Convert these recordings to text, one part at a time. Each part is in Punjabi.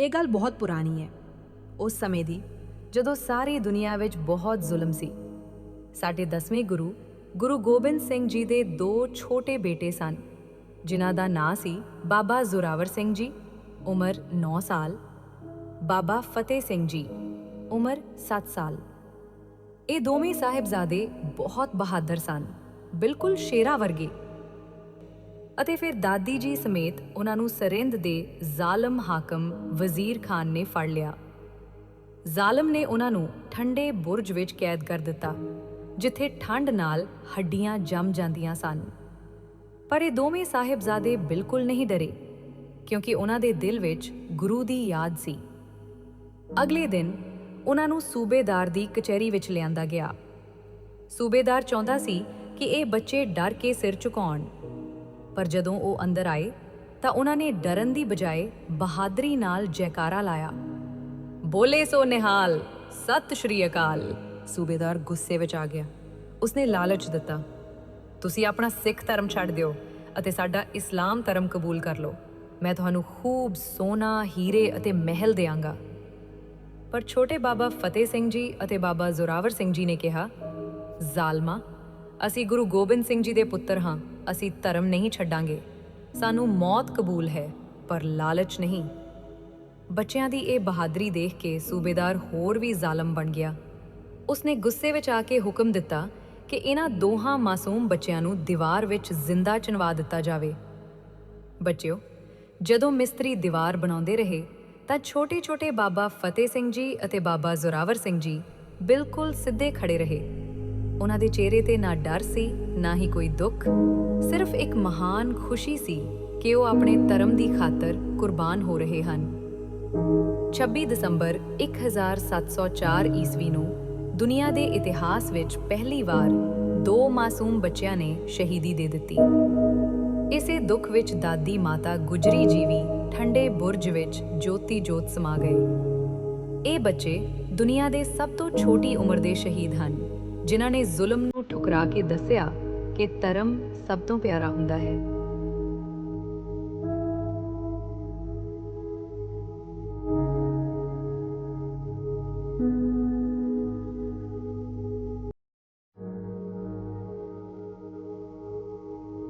ਇਹ ਗੱਲ ਬਹੁਤ ਪੁਰਾਣੀ ਹੈ। ਉਸ ਸਮੇਂ ਦੀ, ਜਦੋਂ ਸਾਰੀ ਦੁਨੀਆ ਵਿੱਚ ਬਹੁਤ ਜ਼ੁਲਮ ਸੀ। ਸਾਡੇ 10ਵੇਂ ਗੁਰੂ ਗੁਰੂ ਗੋਬਿੰਦ ਸਿੰਘ ਜੀ ਦੇ ਦੋ ਛੋਟੇ ਬੇਟੇ ਸਨ, ਜਿਨ੍ਹਾਂ ਦਾ ਨਾਂ ਸੀ ਬਾਬਾ ਜ਼ੋਰਾਵਰ ਸਿੰਘ ਜੀ, ਉਮਰ 9 ਸਾਲ, ਬਾਬਾ ਫਤਿਹ ਸਿੰਘ ਜੀ, ਉਮਰ 7 ਸਾਲ। ਇਹ ਦੋਵੇਂ ਸਾਹਿਬਜ਼ਾਦੇ ਬਹੁਤ ਬਹਾਦਰ ਸਨ, ਬਿਲਕੁਲ ਸ਼ੇਰਾਂ ਵਰਗੇ। ਅਤੇ ਫਿਰ ਦਾਦੀ ਜੀ ਸਮੇਤ ਉਹਨਾਂ ਨੂੰ ਸਰਿੰਦ ਦੇ ਜ਼ਾਲਮ ਹਾਕਮ ਵਜ਼ੀਰ ਖਾਨ ਨੇ ਫੜ ਲਿਆ। ਜ਼ਾਲਮ ਨੇ ਉਹਨਾਂ ਨੂੰ ਠੰਡੇ ਬੁਰਜ ਵਿੱਚ ਕੈਦ ਕਰ ਦਿੱਤਾ, ਜਿੱਥੇ ਠੰਡ ਨਾਲ ਹੱਡੀਆਂ ਜੰਮ ਜਾਂਦੀਆਂ ਸਨ। ਪਰ ਇਹ ਦੋਵੇਂ ਸਾਹਿਬਜ਼ਾਦੇ ਬਿਲਕੁਲ ਨਹੀਂ ਡਰੇ, ਕਿਉਂਕਿ ਉਹਨਾਂ ਦੇ ਦਿਲ ਵਿੱਚ ਗੁਰੂ ਦੀ ਯਾਦ ਸੀ। ਅਗਲੇ ਦਿਨ ਉਹਨਾਂ ਨੂੰ ਸੂਬੇਦਾਰ ਦੀ ਕਚਹਿਰੀ ਵਿੱਚ ਲਿਆਂਦਾ ਗਿਆ। ਸੂਬੇਦਾਰ ਚਾਹੁੰਦਾ ਸੀ ਕਿ ਇਹ ਬੱਚੇ ਡਰ ਕੇ ਸਿਰ ਝੁਕਾਉਣ। ਪਰ ਜਦੋਂ ਉਹ ਅੰਦਰ ਆਏ ਤਾਂ ਉਹਨਾਂ ਨੇ ਡਰਨ ਦੀ ਬਜਾਏ ਬਹਾਦਰੀ ਨਾਲ ਜੈਕਾਰਾ ਲਾਇਆ। ਬੋਲੇ ਸੋ ਨਿਹਾਲ, ਸਤਿ ਸ਼੍ਰੀ ਅਕਾਲ। ਸੂਬੇਦਾਰ ਗੁੱਸੇ ਵਿੱਚ ਆ ਗਿਆ। ਉਸਨੇ ਲਾਲਚ ਦਿੱਤਾ, ਤੁਸੀਂ ਆਪਣਾ ਸਿੱਖ ਧਰਮ ਛੱਡ ਦਿਓ ਅਤੇ ਸਾਡਾ ਇਸਲਾਮ ਧਰਮ ਕਬੂਲ ਕਰ ਲਓ। ਮੈਂ ਤੁਹਾਨੂੰ ਖੂਬ ਸੋਨਾ ਹੀਰੇ ਅਤੇ ਮਹਿਲ ਦੇਵਾਂਗਾ ਪਰ ਛੋਟੇ ਬਾਬਾ ਫਤਿਹ ਸਿੰਘ ਜੀ ਅਤੇ ਬਾਬਾ ਜ਼ੋਰਾਵਰ ਸਿੰਘ ਜੀ ਨੇ ਕਿਹਾ, ਜ਼ਾਲਮਾ ਅਸੀਂ ਗੁਰੂ ਗੋਬਿੰਦ ਸਿੰਘ ਜੀ ਦੇ ਪੁੱਤਰ ਹਾਂ, ਅਸੀਂ ਧਰਮ ਨਹੀਂ ਛੱਡਾਂਗੇ। ਸਾਨੂੰ ਮੌਤ ਕਬੂਲ ਹੈ, ਪਰ ਲਾਲਚ ਨਹੀਂ। ਬੱਚਿਆਂ ਦੀ ਇਹ ਬਹਾਦਰੀ ਦੇਖ ਕੇ ਸੂਬੇਦਾਰ ਹੋਰ ਵੀ ਜ਼ਾਲਮ ਬਣ ਗਿਆ। ਉਸਨੇ ਗੁੱਸੇ ਵਿੱਚ ਆ ਕੇ ਹੁਕਮ ਦਿੱਤਾ ਕਿ ਇਹਨਾਂ ਦੋਹਾਂ ਮਾਸੂਮ ਬੱਚਿਆਂ ਨੂੰ ਦੀਵਾਰ ਵਿੱਚ ਜ਼ਿੰਦਾ ਚਿਣਵਾ ਦਿੱਤਾ ਜਾਵੇ। ਬੱਚਿਓ, ਜਦੋਂ ਮਿਸਤਰੀ ਦੀਵਾਰ ਬਣਾਉਂਦੇ ਰਹੇ, ਤਾਂ ਛੋਟੇ-ਛੋਟੇ ਬਾਬਾ ਫਤਿਹ ਸਿੰਘ ਜੀ ਅਤੇ ਬਾਬਾ ਜ਼ੋਰਾਵਰ ਸਿੰਘ ਜੀ ਬਿਲਕੁਲ ਸਿੱਧੇ ਖੜੇ ਰਹੇ। ਉਹਨਾਂ ਦੇ ਚਿਹਰੇ ਤੇ ਨਾ ਡਰ ਸੀ, ਨਾ ਹੀ ਕੋਈ ਦੁੱਖ। ਸਿਰਫ ਇੱਕ ਮਹਾਨ ਖੁਸ਼ੀ ਸੀ ਕਿ ਉਹ ਆਪਣੇ ਧਰਮ ਦੀ ਖਾਤਰ ਕੁਰਬਾਨ ਹੋ ਰਹੇ ਹਨ। 26 ਦਸੰਬਰ 1704 ਈਸਵੀ ਨੂੰ ਦੁਨੀਆ ਦੇ ਇਤਿਹਾਸ ਵਿੱਚ ਪਹਿਲੀ ਵਾਰ ਦੋ ਮਾਸੂਮ ਬੱਚਿਆਂ ਨੇ ਸ਼ਹੀਦੀ ਦੇ ਦਿੱਤੀ। ਇਸੇ ਦੁੱਖ ਵਿੱਚ ਦਾਦੀ ਮਾਤਾ ਗੁਜਰੀ ਜੀ ਵੀ ਠੰਡੇ ਬੁਰਜ ਵਿੱਚ ਜੋਤੀ ਜੋਤ ਸਮਾ ਗਏ। ਇਹ ਬੱਚੇ ਦੁਨੀਆ ਦੇ ਸਭ ਤੋਂ ਛੋਟੀ ਉਮਰ ਦੇ ਸ਼ਹੀਦ ਹਨ। ਜਿਨ੍ਹਾਂ ਨੇ ਜ਼ੁਲਮ ਨੂੰ ਠੁਕਰਾ ਕੇ ਦੱਸਿਆ ਕਿ ਧਰਮ ਸਭ ਤੋਂ ਪਿਆਰਾ ਹੁੰਦਾ ਹੈ।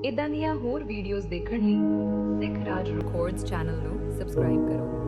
ਇਦਾਂ ਦੀਆਂ ਹੋਰ ਵੀਡੀਓਜ਼ ਦੇਖਣ ਲਈ ਸਿੱਖ ਰਾਜ ਰਿਕਾਰਡਸ ਚੈਨਲ ਨੂੰ ਸਬਸਕ੍ਰਾਈਬ ਕਰੋ।